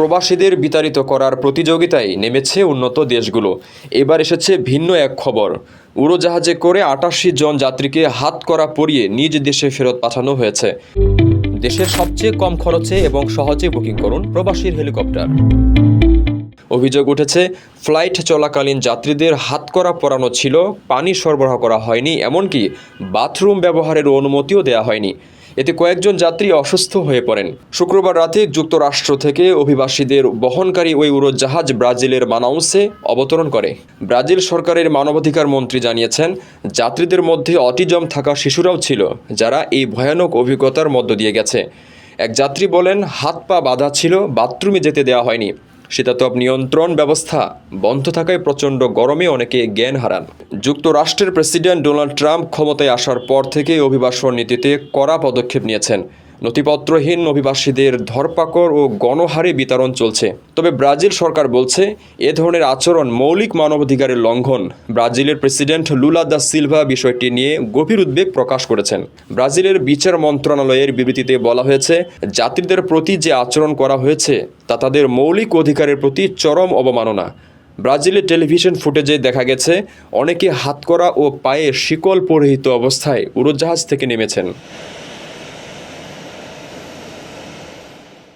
প্রবাসীদের বিতাড়িত করার প্রতিযোগিতায় নেমেছে উন্নত দেশগুলো। এবার এসেছে ভিন্ন এক খবর। উড়োজাহাজে করে আটাশি জন যাত্রীকে হাত করা পরিয়ে নিজ দেশে ফেরত পাঠানো হয়েছে। দেশের সবচেয়ে কম খরচে এবং সহজে বুকিং করুন প্রবাসীর হেলিকপ্টার। অভিযোগ উঠেছে, ফ্লাইট চলাকালীন যাত্রীদের হাতকড়া পরানো ছিল, পানি সরবরাহ করা হয়নি, এমনকি বাথরুম ব্যবহারের অনুমতিও দেওয়া হয়নি। এতে কয়েকজন যাত্রী অসুস্থ হয়ে পড়েন। শুক্রবার রাতে যুক্তরাষ্ট্র থেকে অভিবাসীদের বহনকারী ওই উড়োজাহাজ ব্রাজিলের মানাউসে অবতরণ করে। ব্রাজিল সরকারের মানবাধিকার মন্ত্রী জানিয়েছেন, যাত্রীদের মধ্যে অটিজম থাকা শিশুরাও ছিল, যারা এই ভয়ানক অভিজ্ঞতার মধ্য দিয়ে গেছে। এক যাত্রী বলেন হাত পা বাঁধা ছিল, বাথরুমে যেতে দেওয়া হয়নি। শীতাতপ নিয়ন্ত্রণ ব্যবস্থা। বন্ধ থাকায় প্রচণ্ড গরমে অনেকে জ্ঞান হারান। যুক্তরাষ্ট্রের প্রেসিডেন্ট ডোনাল্ড ট্রাম্প ক্ষমতায় আসার পর থেকে অভিবাসন নীতিতে কড়া পদক্ষেপ নিয়েছেন। নথিপত্রহীন অভিবাসীদের ধরপাকড় ও গণহারে বিতরণ চলছে। তবে ব্রাজিল সরকার বলছে, এ ধরনের আচরণ মৌলিক মানবাধিকারের লঙ্ঘন। ব্রাজিলের প্রেসিডেন্ট লুলা দা সিলভা বিষয়টি নিয়ে গভীর উদ্বেগ প্রকাশ করেছেন। ব্রাজিলের বিচার মন্ত্রণালয়ের বিবৃতিতে বলা হয়েছে, যাত্রীদের প্রতি যে আচরণ করা হয়েছে, তা তাদের মৌলিক অধিকারের প্রতি চরম অবমাননা। ব্রাজিলের টেলিভিশন ফুটেজে দেখা গেছে, অনেকে হাতকড়া ও পায়ে শিকল পরিহিত অবস্থায় উড়োজাহাজ থেকে নেমেছেন।